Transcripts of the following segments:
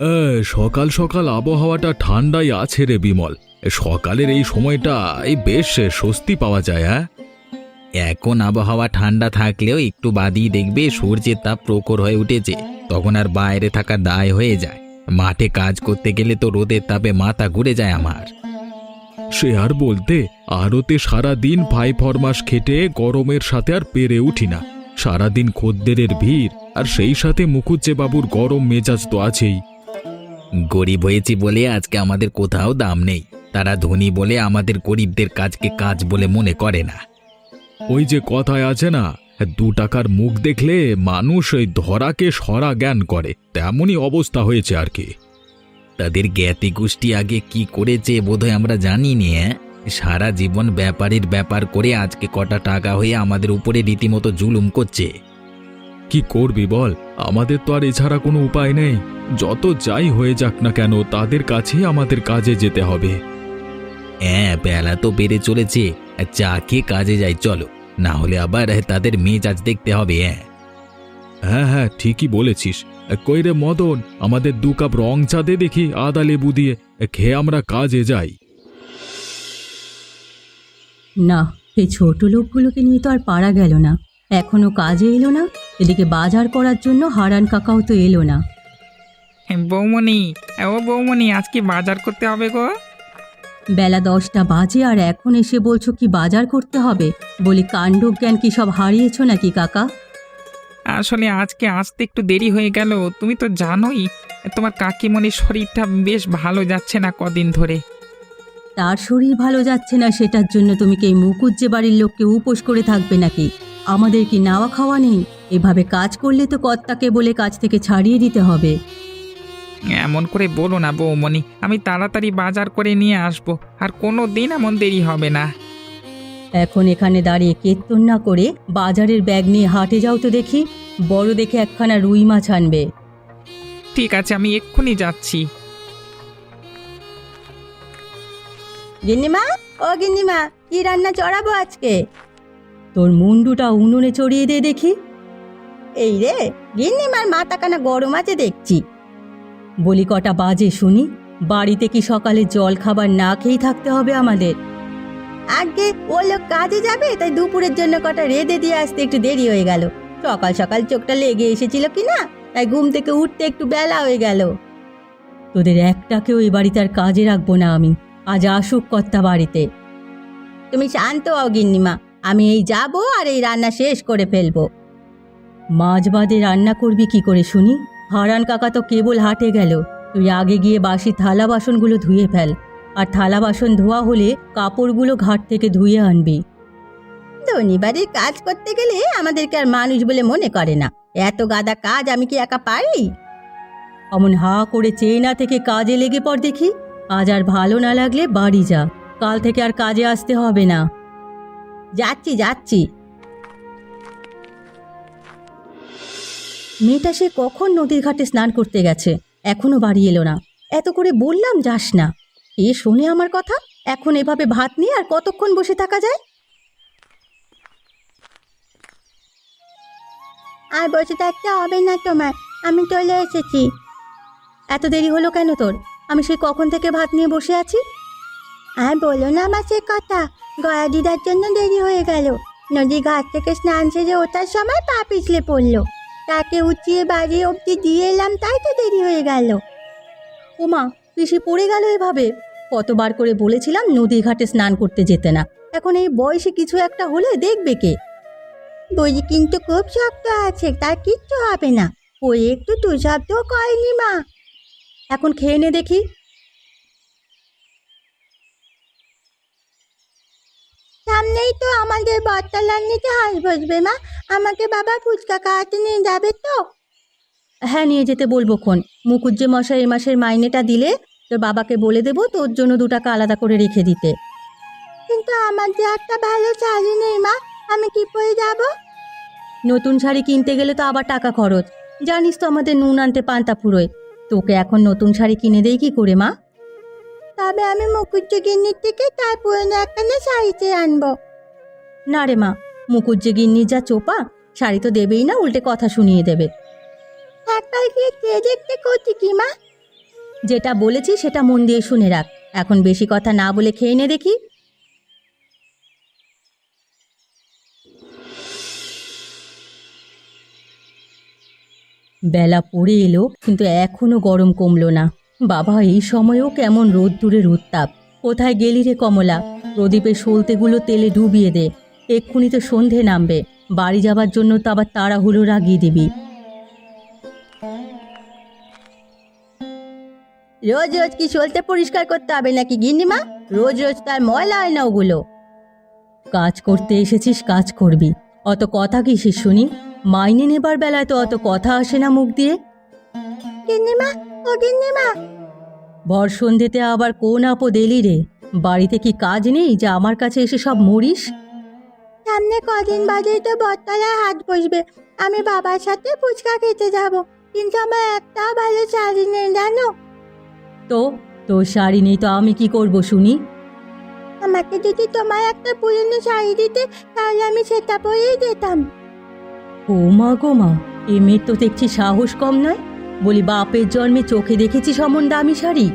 এ, সকাল সকাল আবহাওয়াটা ঠান্ডাই আছে রে বিমল। সকালের এই সময়টা এই বেশ স্বস্তি পাওয়া যায় হ্যাঁ? এখন আবহাওয়া ঠান্ডা থাকলেও একটু বাদই দেখবে সূর্যের তাপ প্রখর হয়ে উঠেছে তখন আর বাইরে থাকা দায় হয়ে যায়। মাঠে কাজ করতে গেলে তো রোদের তাপে মাথা ঘুরে যায় আমার। সে আর বলতে আরতে সারা দিন ভাই ফরমাস খেটে গরমের সাথে আর পেরে উঠি না। সারাদিন খদ্দেরের ভিড় আর সেই সাথে মুখুজ্জে বাবুর গরম মেজাজ তো আছেই। গরিব হয়েছি বলে আজকে আমাদের কোথাও দাম নেই। তারা ধনী বলে আমাদের গরিবদের কাজকে কাজ বলে মনে করে না। ওই যে কথায় আছে না দু টাকার মুখ দেখলে মানুষ ওই ধরাকে সরা জ্ঞান করে তেমনই অবস্থা হয়েছে আর কি। তাদের জ্ঞাতি গোষ্ঠী আগে কি করেছে বোধহয় আমরা জানি নি হ্যাঁ? সারা জীবন ব্যাপারের ব্যাপার করে আজকে কটা টাকা হয়ে আমাদের উপরে রীতিমতো জুলুম করছে। কি করবি বল? আমাদের তো আর এছাড়া কোনো উপায় নেই। যত যাই হয়ে যাক না কেন তাদের কাছেই আমাদের কাজে যেতে হবে। হ্যাঁ বেলা তো বেড়ে চলেছে। খেয়ে কাজে যাই চলো। না হলে আবার তাদের মেজাজ দেখতে হবে হ্যাঁ। হ্যাঁ হ্যাঁ ঠিকই বলেছিস। কই রে মদন আমাদের দু কাপ রং চা দে দেখি আদা লেবু দিয়ে। খেয়ে আমরা কাজে যাই। না এই ছোট লোকগুলোকে নিয়ে তো আর পারা গেল না। এখনও কাজে এলো না? এদিকে বাজার করার জন্য হারান কাকাও তো এলো না। বৌমণি ও বৌমণি আজকে বাজার করতে হবে গো? বেলা দশটা বাজে আর এখন এসে বলছো কি বাজার করতে হবে? বলি কাণ্ডজ্ঞান কি সব হারিয়েছো নাকি কাকা? আসলে আজকে আসতে একটু দেরি হয়ে গেল তুমি তো জানোই তোমার কাকিমণির শরীরটা বেশ ভালো যাচ্ছে না কদিন ধরে। তার শরীর ভালো যাচ্ছে না সেটার জন্য তুমি কি মুকুজ্জে বাড়ির লোককে উপোস করে থাকবে নাকি? আমাদের কি নাওয়া খাওয়া নেই? এভাবে কাজ করলে তো কর্তাকে বলে কাজ থেকে ছাড়িয়ে দিতে হবে। এমন করে বলো না বৌমণি আমি তাড়াতাড়ি বাজার করে নিয়ে আসব আর কোনো দিন এমন দেরি হবে না। এখন এখানে দাঁড়িয়ে কীর্তন না করে বাজারের ব্যাগ নিয়ে হাটে যাও তো দেখি বড় দেখে একখানা রুই মাছ আনবে। ঠিক আছে আমি এক্ষুনি যাচ্ছি। গিন্নিমা ও গিন্নিমা কি রান্না চড়াবো আজকে? তোর মুন্ডুটা উনুনে চড়িয়ে দে দেখি। এই রে, গিন্নিমার মাথাখানা গরম আছে দেখছি। বলি কটা বাজে শুনি, বাড়িতে কি সকালে জল খাবার না খেয়ে থাকতে হবে আমাদের? আগে ও লোক কাজে যাবে, তাই দুপুরের জন্য কটা রেঁধে দিয়ে আসতে একটু দেরি হয়ে গেল। সকাল সকাল চোখটা লেগে এসেছিল কি না, তাই ঘুম থেকে উঠতে একটু বেলা হয়ে গেল। তোদের একটাকেও এই বাড়িতে আর কাজে রাখব না আমি, আজ আসুক কর্তা বাড়িতে। তুমি শান্ত হও গিন্নিমা, আমি এই যাব আর এই রান্না শেষ করে ফেলব। মাছ বাদে রান্না করবি কি করে শুনি? হারান কাকা তো কেবল হাটে গেল। তুই আগে গিয়ে বাসি থালা বাসনগুলো ধুয়ে ফেল। আর থালা বাসন ধোয়া হলে কাপড়গুলো ঘাট থেকে ধুয়ে আনবি। ধনীবাড়ির কাজ করতে গেলে আমাদেরকে আর মানুষ বলে মনে করে না। এত গাদা কাজ আমি কি একা পারি অমন হা করে চেয়ে না থেকে কাজে লেগে পড় দেখি। আজ আর ভালো না লাগলে বাড়ি যা। কাল থেকে আর কাজে আসতে হবে না। যাচ্ছি যাচ্ছি। মেয়েটা সে কখন নদীর ঘাটে স্নান করতে গেছে? এখনও বাড়ি এলো না। এত করে বললাম যাস না। এ শোনে আমার কথা এখন এভাবে ভাত নিয়ে আর কতক্ষণ বসে থাকা যায়? আর বসে থাকতে হবে না তোমার আমি চলে এসেছি। এত দেরি হলো কেন তোর? আমি সেই কখন থেকে ভাত নিয়ে বসে আছি? আর বলো না আমার সে কথা গয়া দিদার জন্য দেরি হয়ে গেল। নদী ঘাট থেকে স্নান সেরে ওঠার সময় পা পিছলে পড়ল। তাকে উঠিয়ে বাড়ি অবধি দিয়ে এলাম তাই তো দেরি হয়ে গেল। ওমা পিসি পড়ে গেল এভাবে। কতবার করে বলেছিলাম নদী ঘাটে স্নান করতে যেতে না। এখন এই বয়সে কিছু একটা হলে দেখবে কে? বই কিন্তু খুব শক্ত আছে তার কিচ্ছু হবে না। ওই একটু তুষার তো কয়নি মা। এখন খেয়ে নে দেখি। সামনেই তো আমাদের বটতলার নিচে হাঁস বসবে মা। আমাকে বাবা ফুচকা খাওয়াতে নিয়ে যাবে তো? হ্যাঁ নিয়ে যেতে বলব খন। মুকুজ্জে মশাই এ মাসের মাইনেটা দিলে তোর বাবাকে বলে দেবো তোর জন্য দু টাকা আলাদা করে রেখে দিতে। কিন্তু আমার যে একটা ভালো শাড়ি নেই মা আমি কি পরে যাব? নতুন শাড়ি কিনতে গেলে তো আবার টাকা খরচ। জানিস তো আমাদের নুন আনতে পান্তা ফুরোয় তোকে এখন নতুন শাড়ি কিনে দেই কি করে মা? তবে আমি মুকুজ্জ গিন্নির থেকে তার পুরনো একখানে শাড়িতে আনব। না রে মা মুকুজ্জে গিন্নির যা চোপা শাড়ি তো দেবেই না উল্টে কথা শুনিয়ে দেবে। একবার গিয়ে কে দেখতে করছি কি মা? যেটা বলেছি সেটা মন দিয়ে শুনে রাখ। এখন বেশি কথা না বলে খেয়ে নে দেখি। বেলা পড়ে এলো কিন্তু এখনও গরম কমলো না। বাবা এই সময়েও কেমন রোদ্দুরের উত্তাপ। কোথায় গেলি রে কমলা? প্রদীপের সলতেগুলো তেলে ডুবিয়ে দে। এক্ষুনি তো সন্ধে নামবে। বাড়ি যাবার জন্য তো আবার তাড়াহুড়ো রাগিয়ে দিবি। রোজ রোজ কি সলতে পরিষ্কার করতে হবে নাকি গিন্নিমা? রোজ রোজ তার ময়লা হয় না ওগুলো। কাজ করতে এসেছিস কাজ করবি। অত কথা কিসের শুনি? মাইনে নেবার বেলায় তো অত কথা আসে না মুখ দিয়ে। গিন্নিমা ও গিন্নিমা। ভর সন্ধেতে আবার কোন আপদ এলি রে? বাড়িতে কি কাজ নেই যে আমার কাছে এসে সব মরিস? সামনে কদিন বাদেই তো বটতলায় হাট বসবে। আমি বাবার সাথে ফুচকা খেতে যাব। কিন্তু আমার একটাও ভালো শাড়ি নেই জানো? তো? তো শাড়ি নেই তো আমি কি করব শুনি? আমাকে যদি তোমার একটা পুরনো শাড়ি দিতে তাহলে আমি সেটা পরেই যেতাম। ও মা গো মা এ মেয়ের তো দেখছি সাহস কম নয়। বলি বাপের জন্মে চোখে দেখেছি সমন দামি শাড়ি।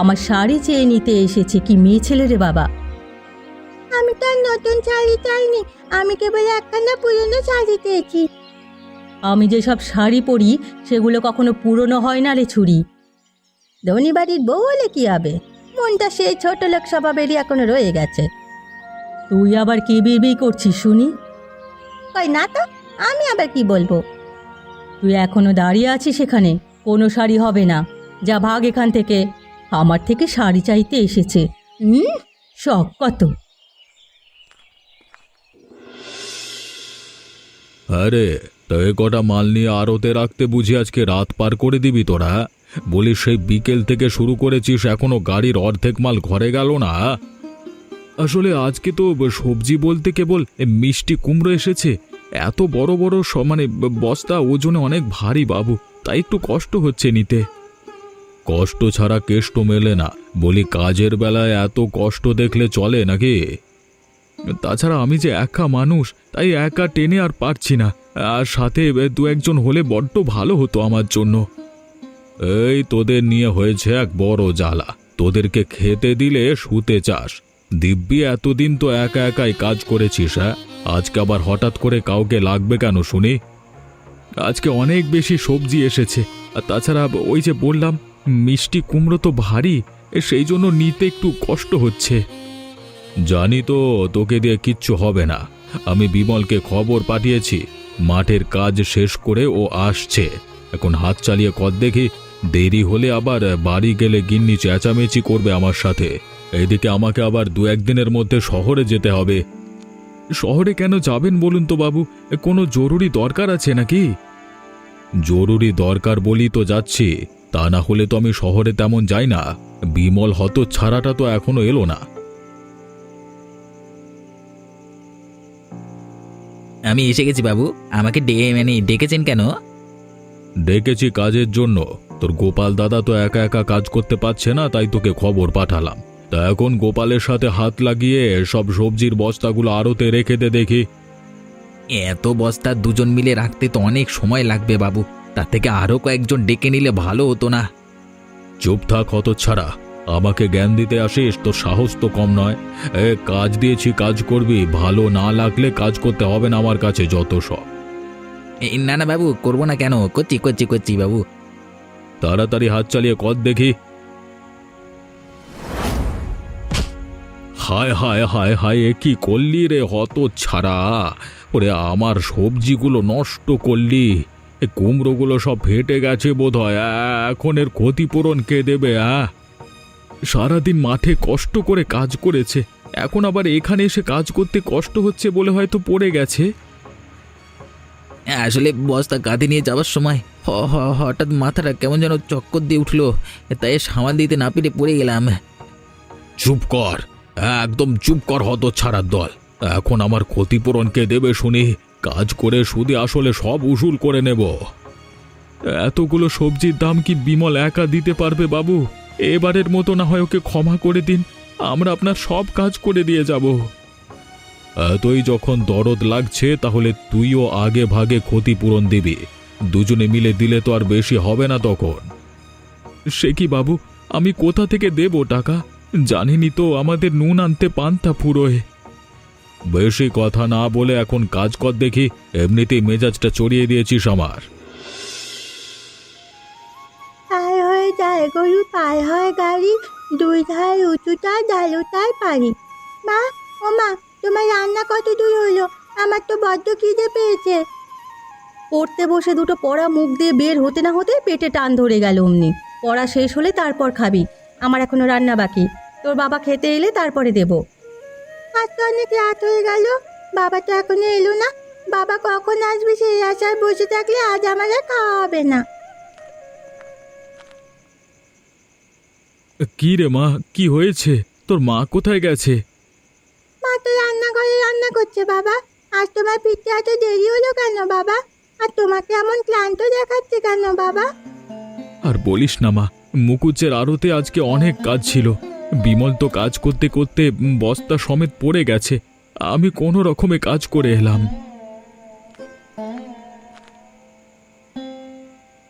আমার শাড়ি চেয়ে নিতে এসেছে কি মেয়ে ছেলে রে বাবা। আমি তো আর নতুন শাড়ি চাইনি আমি কেবল একখানা পুরনো শাড়ি চেয়েছি। আমি যেসব শাড়ি পরি সেগুলো কখনো পুরনো হয় না রে ছুরি। ধনী বাড়ির বউ হলে কি হবে? মনটা সেই ছোট লোক স্বভাবেরই এখনও রয়ে গেছে। তুই আবার কি বিড়বিড় করছিস শুনি? কই না তো আমি আবার কি বলব? তুই এখনও দাঁড়িয়ে আছিস সেখানে কোনো শাড়ি হবে না। যা ভাগ এখান থেকে। আমার থেকে শাড়ি চাইতে এসেছে। হুম শখ কত। আরে তো এ কটা মাল নিয়ে আড়তে রাখতে বুঝি আজকে রাত পার করে দিবি তোরা? বলি সেই বিকেল থেকে শুরু করেছিস, এখনও গাড়ির অর্ধেক মাল ঘরে গেল না? আসলে আজকে তো সবজি বলতে কেবল মিষ্টি কুমড়ো এসেছে। এত বড় বড় স- মানে বস্তা ওজনে অনেক ভারী বাবু, তাই একটু কষ্ট হচ্ছে নিতে। কষ্ট ছাড়া কেষ্ট মেলে না, বলি কাজের বেলায় এত কষ্ট দেখলে চলে নাকি? তাছাড়া আমি যে একা মানুষ, তাই একা টেনে আর পারছি না, আর সাথে দু একজন হলে বড্ড ভালো হতো আমার জন্য। এই তোদের নিয়ে হয়েছে এক বড় জ্বালা, তোদেরকে খেতে দিলে শুতে চাস। দিব্যি এতদিন তো একা একাই কাজ করেছিস হ্যাঁ? আজকে আবার হঠাৎ করে কাউকে লাগবে কেন শুনি? আজকে অনেক বেশি সবজি এসেছে। আর তাছাড়া ওই যে বললাম, মিষ্টি কুমড়ো তো ভারী, সেই জন্য নিতে একটু কষ্ট হচ্ছে। জানি তো তোকে দিয়ে কিচ্ছু হবে না। আমি বিমলকে খবর পাঠিয়েছি, মাঠের কাজ শেষ করে ও আসছে। এখন হাত চালিয়ে কর দেখি, দেরি হলে আবার বাড়ি গেলে গিন্নি চেঁচামেচি করবে আমার সাথে। এদিকে আমাকে আবার দু একদিনের মধ্যে শহরে যেতে হবে। শহরে কেন যাবেন বলুন তো বাবু? কোনো জরুরি দরকার আছে নাকি? জরুরি দরকার বলি তো যাচ্ছি তা না হলে তো আমি শহরে তেমন যাই না। বিমল হত ছাড়াটা তো এখনও এলো না। আমি এসে গেছি বাবু আমাকে ডে মানে ডেকেছেন কেন? ডেকেছি কাজের জন্য তোর গোপাল দাদা তো একা একা কাজ করতে পারছে না তাই তোকে খবর পাঠালাম। তা এখন গোপালের সাথে হাত লাগিয়ে সব সবজির বস্তাগুলো আড়তে রেখে দে দেখি। এত বস্তা দুজন মিলে রাখতে তো অনেক সময় লাগবে বাবু। তার থেকে আরও কয়েকজন ডেকে নিলে ভালো হতো না। চুপ থাক হত ছাড়া আমাকে জ্ঞান দিতে আসিস তোর সাহস তো কম নয়। এ কাজ দিয়েছি কাজ করবি। ভালো না লাগলে কাজ করতে হবে না আমার কাছে যত সব। না না বাবু করব না কেন? করছি করছি করছি বাবু। তাড়াতাড়ি হাত চালিয়ে কর দেখি। হায় হায় হায় হায় এ কি করলি রে হত ছাড়া? ওরে আমার সবজিগুলো নষ্ট করলি। এ কুমড়োগুলো সব ফেটে গেছে বোধ হয় এখন এর ক্ষতিপূরণ কে দেবে আ? সারাদিন মাঠে কষ্ট করে কাজ করেছে। এখন আবার এখানে এসে কাজ করতে কষ্ট হচ্ছে বলে হয়তো পড়ে গেছে। আসলে বস্তা কাঁধে নিয়ে যাওয়ার সময় হ হ হঠাৎ মাথাটা কেমন যেন চক্কর দিয়ে উঠল। তাই সামাল দিতে না পেরে পড়ে গেলাম। চুপ কর। একদম চুপ কর হত ছাড়ার দল। এখন আমার ক্ষতিপূরণ কে দেবে শুনি। কাজ করে সুদে আসলে সব উসুল করে নেব। এতগুলো সবজির দাম কি বিমল একা দিতে পারবে বাবু? এবারের মতো না হয় ওকে ক্ষমা করে দিন। আমরা আপনার সব কাজ করে দিয়ে যাব। এতই যখন দরদ লাগছে, তাহলে তুইও আগে ভাগে ক্ষতিপূরণ দিবি। দুজনে মিলে দিলে তো আর বেশি হবে না তখন। সে কি বাবু? আমি কোথা থেকে দেব টাকা? জানিনি তো আমাদের নুন আনতে পান্তা ফুরোয়। বেশি কথা না বলে এখন কাজ কর দেখি, এমনিতেই মেজাজটা চড়িয়ে দিয়েছিস আমার। পায় হয়ে যায় গরু পায় হয় গাড়ি, দুই ধার উঁচুটা, ডালুটার পারি মা, ও মা, তোমার রান্না কত দূর হলো? আমার তো বড্ড খিদে পেয়েছে। পড়তে বসে দুটো পড়া মুখ দিয়ে বের হতে না হতে পেটে টান ধরে গেল অমনি। পড়া শেষ হলে তারপর খাবি। আমার এখনও রান্না বাকি। তোর বাবা খেতে এলে তারপরে দেব। আজ তো অনেক রাত হয়ে গেল। বাবা তো এখনও এলো না। বাবা কখন আসবে সেই আশায় বসে থাকলে আজ আমার আর খাওয়া হবে না। কি রে মা কি হয়েছে? তোর মা কোথায় গেছে? মা তো রান্নাঘরে রান্না করছে বাবা। আজ তোমার ফিরতে এত দেরি হলো কেন বাবা? আর তোমাকে এমন ক্লান্ত দেখাচ্ছে কেন বাবা? আর বলিস না মা মুকুজ্জের আড়তে আজকে অনেক কাজ ছিল। বিমল তো কাজ করতে করতে বস্তা সমেত পড়ে গেছে। আমি কোনো রকমে কাজ করে এলাম।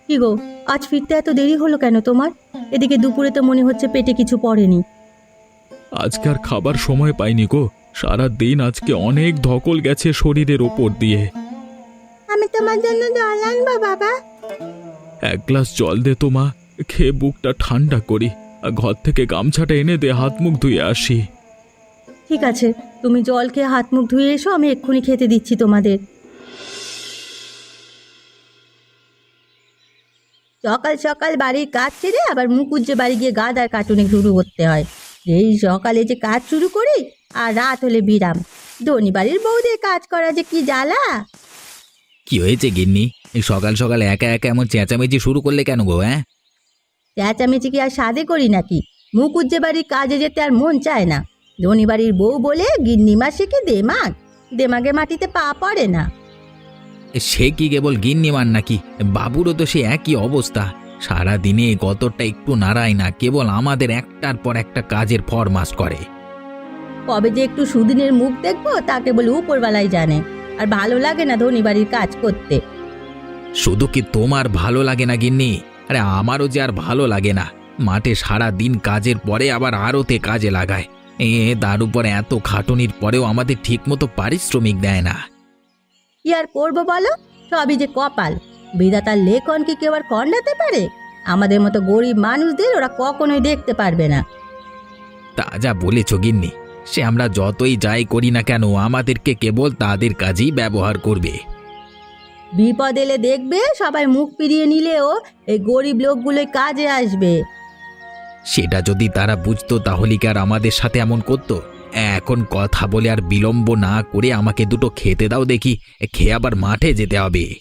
কি গো আজ ফিরতে এত দেরি হলো কেন তোমার? এদিকে দুপুরে তো মনে হচ্ছে পেটে কিছু পড়েনি। আজকে আর খাবার সময় পাইনি গো। সারা দিন আজকে অনেক ধকল গেছে শরীরের ওপর দিয়ে। আমি তোমার জন্য জল আনব বাবা। এক গ্লাস জল দে তো মা খেয়ে বুকটা ঠান্ডা করি। ঘর থেকে গামছাটা এনে দে হাত মুখ ধুয়ে আসি। ঠিক আছে তুমি জল খেয়ে হাত মুখ ধুয়ে এসো আমি এক্ষুনি খেতে দিচ্ছি তোমাদের। সকাল সকাল বাড়ির কাজ ছেড়ে আবার মুকুজ্জে বাড়ি গিয়ে গাদার কার্টুনে শুরু করতে হয়। এই সকালে যে কাজ শুরু করি আর রাত হলে বিরাম। ধনী বাড়ির বউদের কাজ করা যে কি জ্বালা। কি হয়েছে গিন্নি? এই সকাল সকাল একা একা এমন চেঁচামেচি শুরু করলে কেন গো হ্যাঁ? চেঁচামেচি কি আর সাদে করি নাকি? মুকুজ্জে বাড়ির কাজে যেতে আর মন চায় না। ধনী বাড়ির বউ বলে গিন্নিমা শিখে দেমাগ। দেমাগে মাটিতে পা পড়ে না। সে কি কেবল গিন্নি মান নাকি? বাবুরও তো সে একই অবস্থা। সারা দিনে গতরটা একটু নাড়ায় না কেবল আমাদের একটার পর একটা কাজের ফরমাস করে। কবে যে একটু সুদিনের মুখ দেখব তাকে বলে উপরবেলায় জানে। আর ভালো লাগে না ধনী বাড়ির কাজ করতে। শুধু কি তোমার ভালো লাগে না গিন্নি? আরে আমারও যে আর ভালো লাগে না। মাঠে সারা দিন কাজের পরে আবার আরতে কাজে লাগায়। এ তার উপর এত খাটুনির পরেও আমাদের ঠিকমতো পারিশ্রমিক দেয় না। কি আর করব বলো? সবই যে কপাল। বিধাতার লেখন কি কেউ আর খণ্ডাতে পারে? আমাদের মতো গরিব মানুষদের ওরা কখনোই দেখতে পারবে না। তা যা বলেছ গিন্নি সে আমরা যতই যাই করি না কেন আমাদেরকে কেবল তাদের কাজেই ব্যবহার করবে। বিপদ এলে দেখবে সবাই মুখ ফিরিয়ে নিলেও এই গরিব লোকগুলোই কাজে আসবে। সেটা যদি তারা বুঝতো তাহলে কি আর আমাদের সাথে এমন করতো? এখন কথা বলে আর বিলম্ব না করে আমাকে দুটো খেতে দাও দেখি খেয়ে আবার মাঠে যেতে হবে।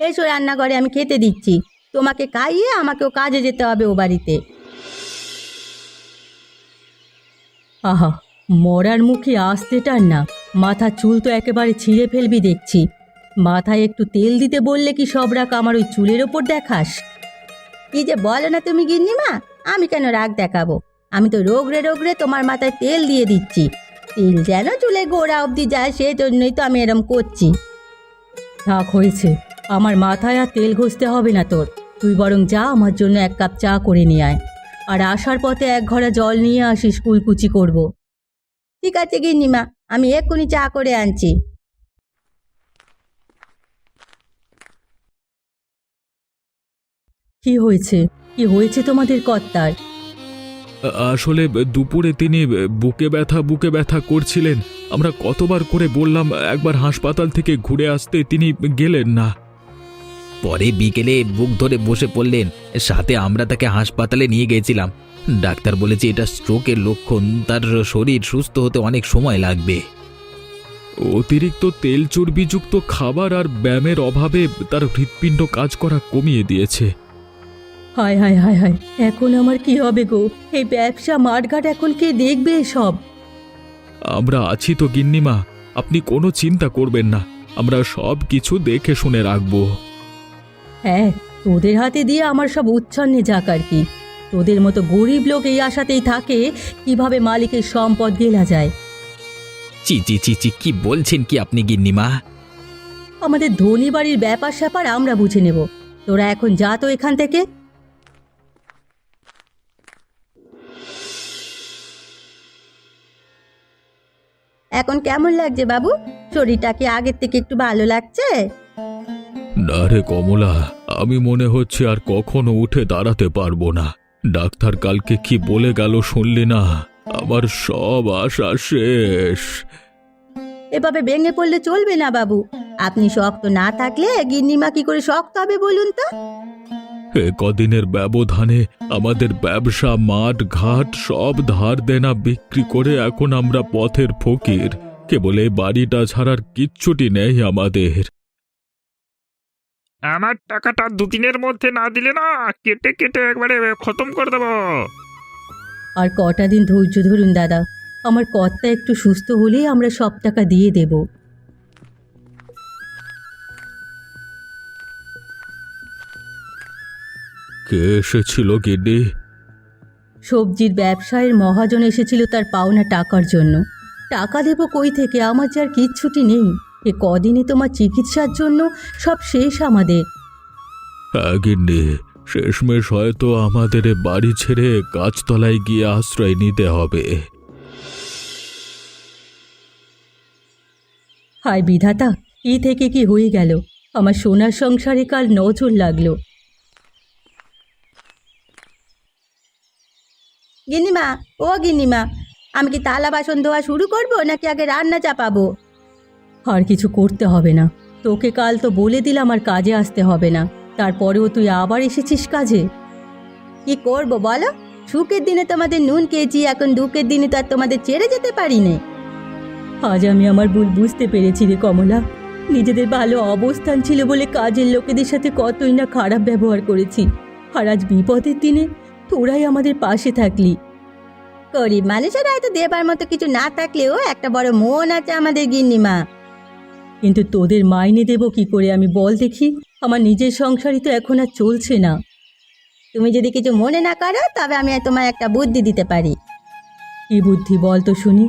এসো রান্নাঘরে আমি খেতে দিচ্ছি। তোমাকে খাইয়ে আমাকেও কাজে যেতে হবে ও বাড়িতে। আহা মরার মুখে আসতে টান না। মাথা চুল তো একেবারে ছিঁড়ে ফেলবি দেখছি। মাথায় একটু তেল দিতে বললে কি সব রাখ আমার ওই চুলের ওপর দেখাস? কি যে বলো না তুমি গিন্নিমা? আমি কেন রাগ দেখাবো? আমি তো রোগরে রোগরে তোমার মাথায় তেল দিয়ে দিচ্ছি। তেল যেন চুলে গোড়া অবধি যায় সেই জন্যই তো আমি এরম করছি। থাক হয়েছে, আমার মাথায় আর তেল ঘষতে হবে না তোর। তুই বরং যা, আমার জন্য এক কাপ চা করে নিয়ে আয়। আর আসার পথে এক ঘড়া জল নিয়ে আসিস, কুলকুচি করব। ঠিক আছে গিন্নিমা, আমি এক্ষুনি চা করে আনছি। কি হয়েছে? কি হয়েছে তোমাদের কর্তার? আসলে দুপুরে তিনি বুকে ব্যথা বুকে ব্যথা করছিলেন। আমরা কতবার করে বললাম একবার হাসপাতাল থেকে ঘুরে আসতে তিনি গেলেন না। পরে বিকেলে বুক ধরে বসে পড়লেন। সাথে আমরা তাকে হাসপাতালে নিয়ে গেছিলাম। ডাক্তার বলেছে এটা স্ট্রোকের লক্ষণ। তার শরীর সুস্থ হতে অনেক সময় লাগবে। অতিরিক্ত তেল চর্বিযুক্ত খাবার আর ব্যায়ামের অভাবে তার হৃৎপিণ্ড কাজ করা কমিয়ে দিয়েছে। হায় হায় হায় হায়। এখন আমার কি হবে গো? এই ব্যবসা মাঠঘাট এখন কে দেখবে সব আমরা আছি তো গিন্নিমা আপনি কোনো চিন্তা করবেন না। আমরা সব কিছু দেখে শুনে রাখব। হ্যাঁ তোদের হাতে দিয়ে আমার সব উচ্ছন্নে যাক আর কি। তোদের মতো গরিব লোক এই আশাতেই থাকে কীভাবে মালিকের সম্পদ গেলা যায়। চি চি চি চি কি বলছেন কি আপনি গিন্নিমা? আমাদের ধনী বাড়ির ব্যাপার স্যাপার আমরা বুঝে নেব। তোরা এখন যা তো এখান থেকে। এখন কেমন লাগছে বাবু? শরীরটা কি আগের থেকে একটু ভালো লাগছে? না রে কমলা আমি মনে হচ্ছে আর কখনো উঠে দাঁড়াতে পারব না। ডাক্তার কালকে কি বলে গেল শুনলি না? আমার সব আশা শেষ। এভাবে ভেঙে পড়লে চলবে না বাবু। আপনি শক্ত না থাকলে গিন্নিমা কি করে শক্ত হবে বলুন তো? এ কদিনের ব্যবধানে আমাদের ব্যবসা মাঠ ঘাট সব ধার দেনা বিক্রি করে এখন আমরা পথের ফকির। কেবল এই বাড়িটা ছাড়ার কিচ্ছুটি নেই আমাদের। আমার টাকাটা দুদিনের মধ্যে না দিলে না কেটে কেটে একবারে খতম করে দেবো। আর কটা দিন ধৈর্য ধরুন দাদা। আমার কর্তা একটু সুস্থ হলেই আমরা সব টাকা দিয়ে দেব। কে এসেছিল গিন্নি? সবজির ব্যবসায়ের মহাজন এসেছিল তার পাওনা টাকার জন্য। টাকা দেব কই থেকে? আমার যে আর কিচ্ছুটি নেই। এ কদিনে তোমার চিকিৎসার জন্য সব শেষ আমাদের। হ্যাঁ গিন্নি শেষমেশ হয়তো আমাদের এ বাড়ি ছেড়ে গাছতলায় গিয়ে আশ্রয় নিতে হবে। হায় বিধাতা কি থেকে কি হয়ে গেল? আমার সোনার সংসারে কাল নজর লাগল? গিন্নিমা ও গিন্নিমা আমি কি তালা বাসন ধোয়া শুরু করব নাকি আগে রান্না চাপাবো? আর কিছু করতে হবে না। তোকে কাল তো বলে দিলাম আর কাজে আসতে হবে না। তারপরেও তুই আবার এসেছিস কাজে? কি করব বলো? সুখের দিনে তোমাদের নুন খেয়েছি এখন দুঃখের দিনে তো আর তোমাদের ছেড়ে যেতে পারি নে। আজ আমি আমার ভুল বুঝতে পেরেছি রে কমলা। নিজেদের ভালো অবস্থান ছিল বলে কাজের লোকেদের সাথে কতই না খারাপ ব্যবহার করেছি। আর আজ বিপদের দিনে তোরাই আমাদের পাশে থাকলি। গরিব মানুষের হয়তো দেবার মতো কিছু না থাকলেও একটা বড় মন আছে আমাদের গিন্নিমা। কিন্তু তোদের মাইনে দেব কি করে আমি বল দেখি? আমার নিজের সংসারই তো এখন আর চলছে না। তুমি যদি কিছু মনে না করো, তবে আমি তোমার একটা বুদ্ধি দিতে পারি। কি বুদ্ধি বল তো শুনি।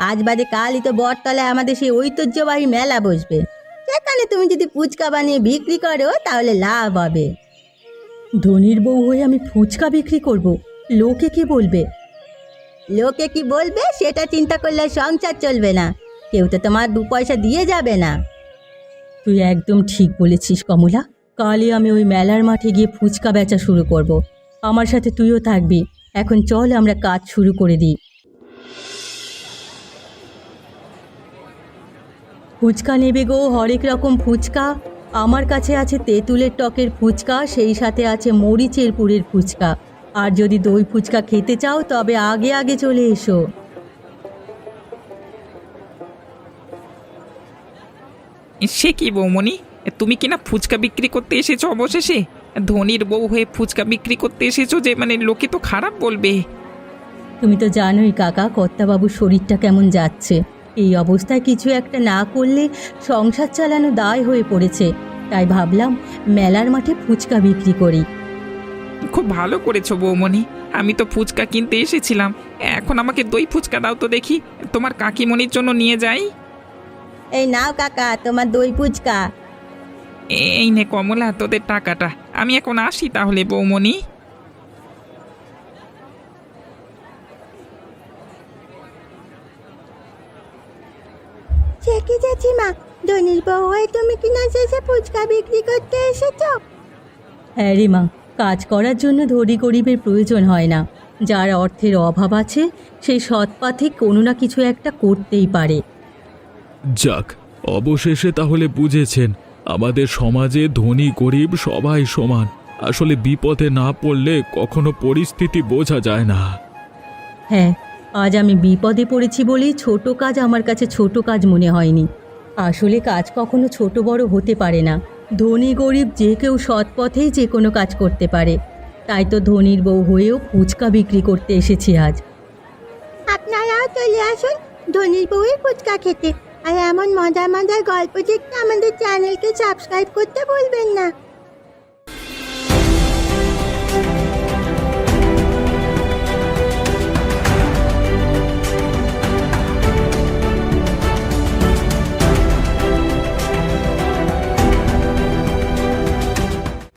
আজ বাদে কালই তো বটতলায় আমাদের সেই ঐতিহ্যবাহী মেলা বসবে। সেখানে তুমি যদি ফুচকা বানিয়ে বিক্রি করো, তাহলে লাভ হবে। ধনির বউ হয়ে আমি ফুচকা বিক্রি করব। লোকে কি বলবে? লোকে কি বলবে? সেটা চিন্তা করলে সংসার চলবে না। কেউ তো তোমার দু পয়সা দিয়ে যাবে না। তুই একদম ঠিক বলেছিস কমলা। কালই আমি ওই মেলার মাঠে গিয়ে ফুচকা বেচা শুরু করব। আমার সাথে তুইও থাকবি। এখন চল আমরা কাজ শুরু করে দিই। ফুচকা নেবে গো হরেক রকম ফুচকা। আমার কাছে আছে তেঁতুলের টকের ফুচকা সেই সাথে আছে মরিচের পুরের ফুচকা। আর যদি দই ফুচকা খেতে চাও তবে আগে আগে চলে এসো। সে কি বৌমণি? তুমি কিনা ফুচকা বিক্রি করতে এসেছ অবশেষে? ধনির বউ হয়ে ফুচকা বিক্রি করতে এসেছ যে মানে লোকে তো খারাপ বলবে। তুমি তো জানোই কাকা কর্তাবাবুর শরীরটা কেমন যাচ্ছে। এই অবস্থায় কিছু একটা না করলে সংসার চালানো দায় হয়ে পড়েছে। তাই ভাবলাম মেলার মাঠে ফুচকা বিক্রি করি। খুব ভালো করেছ বৌমণি। আমি তো ফুচকা কিনতে এসেছিলাম। এখন আমাকে দই ফুচকা দাও তো দেখি। তোমার কাকিমণির জন্য নিয়ে যাই। এই নাও কাকা তোমার দই ফুচকা। এই নে কমলা তোদের টাকাটা। আমি এখন আসি তাহলে বৌমণি সে কি জেঠিমা ধনির বউ হয়ে তুমি কিনা শেষে ফুচকা বিক্রি করতে এসেছ? হ্যাঁ রে মা কাজ করার জন্য ধনী গরিবের প্রয়োজন হয় না। যার অর্থের অভাব আছে সেই সৎ পথে কোনো না কিছু একটা করতেই পারে। যাক অবশেষে তাহলে বুঝেছেন আমাদের সমাজে ধনী গরিব সবাই সমান। আসলে বিপদে না পড়লে কখনো পরিস্থিতি বোঝা যায় না। হ্যাঁ আজ আমি বিপদে পড়েছি বলেই ছোট কাজ আমার কাছে ছোট কাজ মনে হয়নি। আসলে কাজ কখনো ছোট বড় হতে পারে না। ধনী গরিব যে কেউ সৎ পথেই যে কোনো কাজ করতে পারে। তাই তো ধনির বউ হয়েও ফুচকা বিক্রি করতে এসেছি আজ। আপনারাও চলে আসুন ধনির বউয়ের ফুচকা খেতে। আর এমন মজার মজার গল্প দেখতে আমাদের চ্যানেলকে সাবস্ক্রাইব করতে ভুলবেন না।